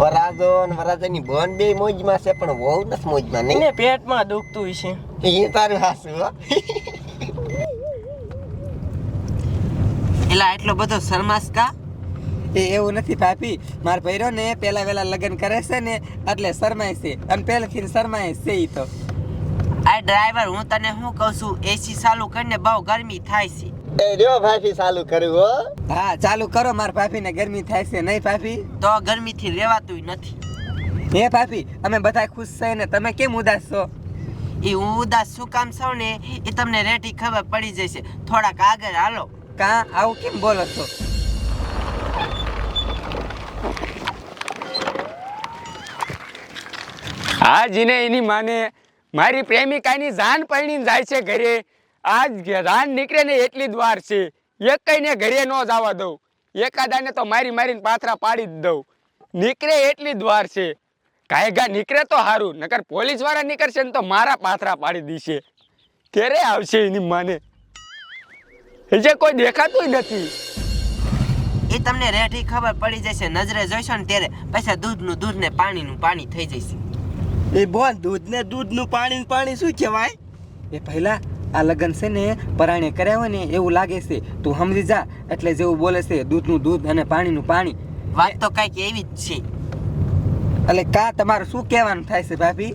વરાજો ને વરાજાની બોન બે મોજમાં છે પણ વહુ નથી મોજમાં નહીં? ને પેટમાં દુખતું હશે એ તારું હાસું હો. એલા એટલો બધો શરમાસ કા એ એવું નથી ભાભી. મારા ભૈરો ને પેલા વેલા લગ્ન કરે છે ને એટલે શરમાય છે. અને પહેલેથી શરમાય છે એ તો. આ ડ્રાઈવર હું તને શું કહું છું? એસી ચાલુ કરીને બહુ ગરમી થાય છે. એ ભાભી ચાલુ કરું હો. હા ચાલુ કરો માર ભાભી ને ગરમી થાય છે નહીં ભાભી? તો ગરમીથી રહેવાતું નથી. હે ભાભી અમે બધા ખુશ છે ને તમે કેમ ઉદાસ છો? એ હું ઉદાસ શું કામ છો ને એ તમને રેટી ખબર પડી જશે. થોડાક આગળ હાલો. કા આવું કેમ બોલો છો? હા જીને એની માને મારી પ્રેમિકાની જાન પૈણીને જાય છે ઘરે. આજ રાન નીકળે ને એટલી જ વાર છે. એક કઈને ઘરે ન જવા દઉં. એકાદાને તો મારી મારીને પાથરા પાડી જ દઉં. નીકળે એટલી જ વાર છે. કાયગા નીકળે તો સારું નકર પોલીસવાળા નીકળશે ને તો મારા પાથરા પાડી દીશે. ક્યારે આવશે એની માને. હજે કોઈ દેખાતું નથી. એ તમને રેઠી ખબર પડી જશે નજરે જોઈશો ને ત્યારે પછી દૂધનું દૂધ ને પાણીનું પાણી થઈ જશે. એ બોલ દૂધ ને દૂધનું પાણી પાણી શું કહેવાય? એ પહેલા આ લગ્ન છે ને પરાણે કર્યા હોય ને એવું લાગે છે. તું સમજી જા એટલે જેવું બોલે છે દૂધનું દૂધ અને પાણીનું પાણી. વાત તો કંઈક એવી જ છે. એટલે કા તમારું શું કહેવાનું થાય છે ભાભી?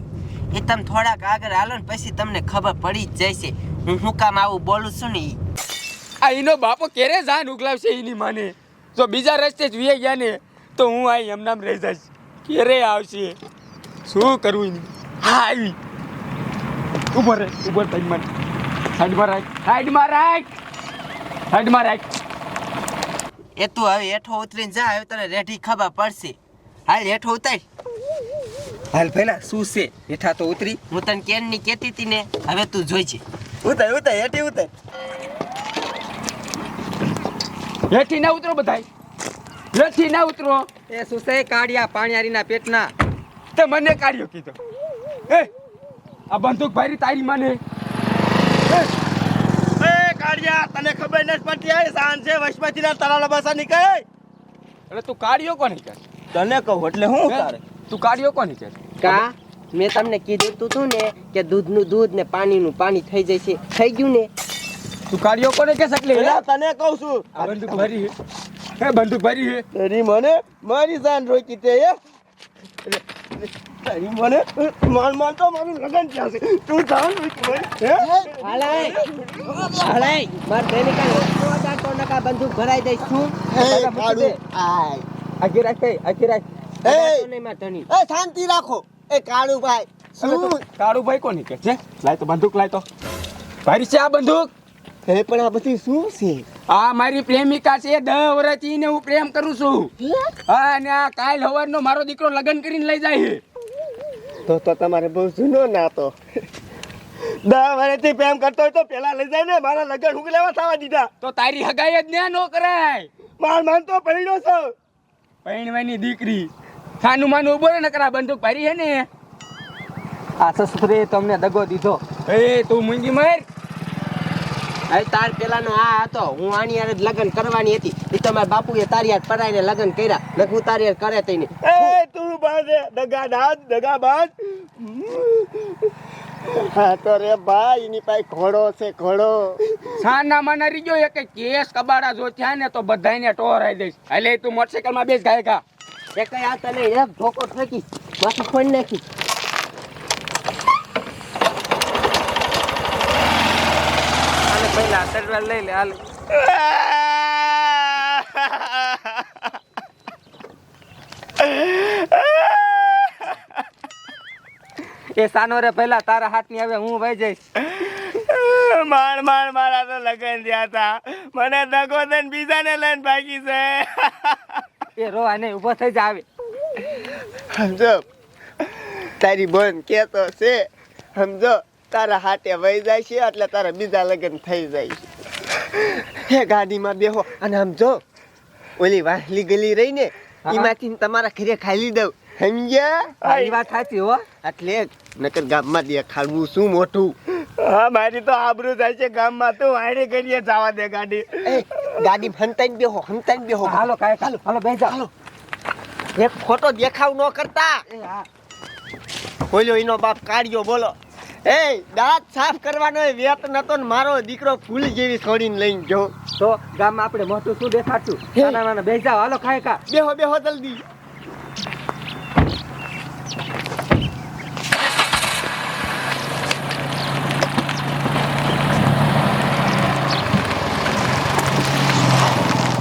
એ તમે થોડાક આગળ હાલો ને પછી તમને ખબર પડી જ જશે. હું શું કામ આવું બોલું છું ને આ એનો બાપો ક્યારે જાન ઉગલાવશે એની માને? જો બીજા રસ્તે જ વી ગયા ને તો હું આ એમનામ રહી જઈશ. ક્યારે આવશે? શું કરવું એનું હા આવી. ઉભર રહે ઉભર થઈ મને. સાઈડમાં રાખ. સાઈડમાં રાખ. સાઈડમાં રાખ. એ તું હવે હેઠો ઉતરીને જા હવે તને રેઠી ખબર પડશે. હાલ હેઠો ઉતાર. હાલ પહેલા શું છે? હેઠા તો ઉતરી. હું તને કેનની કેતી હતી ને હવે તું જોઈ છે ઉતાર ઉતાર હેઠી ઉતાર. હેઠી ના ઉતરો બધાય. હેઠી ના ઉતરો. એ શું કાઢ્યા પાણીયારીના પેટના. તે મને કાઢ્યો કીધો. એ આ બંદૂક ભારી તારી માને. કાળિયા તને ખબર નથી પડતી આ સાંજ છે વશમાંથી ના તરાલા બસા નીકળે? એટલે તું કાઢ્યો કોની કર તને કહું એટલે હું તારે? તું કાઢ્યો કોની કર કા? મેં તમને કીધું તું તું ને કે દૂધનું દૂધ ને પાણીનું પાણી થઈ જશે થઈ ગયું ને? તું કાઢ્યો કોને કે શકલે એટલે? તને કહું છું. આ બંદૂક ભરી હે હે બંદૂક ભરી હે તારી મને મારી જાન રોકી તે હે? તારી મને માન માન તો મારું લગન થયા છે? તું જાન રોકી હે? હાલાય હાલાય માર હેઠો હતા તો નકા બંદૂક ભરાઈ દઈશ છું? આગી રાખ આખી રાખ એ શાંતિ રાખો. એ કાળુભાઈ. શું? કાળુભાઈ કોને કે છે? લાય તો બંદૂક લાય તો. ભાઈ છે આ બંદૂક. એ પણ આ બધી શું છે? આ મારી પ્રેમિકા છે દહ વર્ષથી ને હું પ્રેમ કરું છું. હા? અને આ કાલ હવારનો મારો દીકરો લગ્ન કરીને લઈ જાય છે. તો તો તમારે બહુ જૂનો નાતો. દસ વર્ષથી પ્રેમ કરતો હોય તો પેલા લઈ જાય ને મારા લગન હું લેવા થવા દીધા. તો તારી હગાઈ જ ને નો કરાય. માર માન તો પડ્યો છો. પૈણવાની દીકરી. ખાનું માનું ઊભો રે નકરા બંદૂક ભારી હે ને. આ સસુરે તમને દગો દીધો. એ તું મૂંગી માર. હવે તાર પેલાનો આ હતો. હું આની યાર જ લગ્ન કરવાની હતી. એ તો મારા બાપુએ તારી યાર પરાઈને લગ્ન કર્યા. નક હું તારી યાર કરે તઈને. એ તું બાજે દગા દાદ દગા બાદ હા તો રે ભાઈ એની પાસે ઘોડો છે ઘોડો. સાના મને રીજો એક કેસ કબાડા જો થયા ને તો બધાયને ટોરાઈ દઈશ. એટલે તું મોટરસાઇકલમાં બેસ ગાય કા એ કઈ આ તને એક ધોકો ઠોકી બાકી ખોઈ નાખી. પહેલા તરવાર લઈ લે હાલ. એ સાનોરે પહેલા તારા હાથની હવે હું વહી જઈશ. માણ માણ મારા તો લગન થયા હતા. મને દગો દઈને બીજાને લઈને ભાગી છે. એ રો આને ઊભો થઈ જ આવે સમજો? તારી બોન કેતો છે. સમજો? તારા હાટે વહી જાય છે એટલે તારા બીજા લગ્ન થઈ જાય છે. હે ગાડીમાં બેહો. અને આમ જો ઓલી વાહલી ગલી રહી ને. એમાંથી તમારા ઘરે ખાલી દઉં. સમજ્યા વાત સાચી હો. એટલે નકર ગામમાં દેખાડવું શું મોટું? હા મારી તો આબરૂ થાય છે ગામમાં. તો આડે કરીએ જવા દે ગાડી. ગાડી હંતાઈને બેહો હંતાઈને બેહો. હાલો કાય હાલો હાલો. એક ખોટો દેખાવ ન કરતા. ઓલ્યો એનો બાપ કાઢ્યો બોલો. એ દાંત સાફ કરવાનો એ વેત નતો ને મારો દીકરો ફૂલ જેવી છોડીને લઈને જો તો ગામમાં આપણે મોટું શું દેખાડશું? નાના નાના બેસી હાલો ખાય કા બેહો બેહો જલ્દી.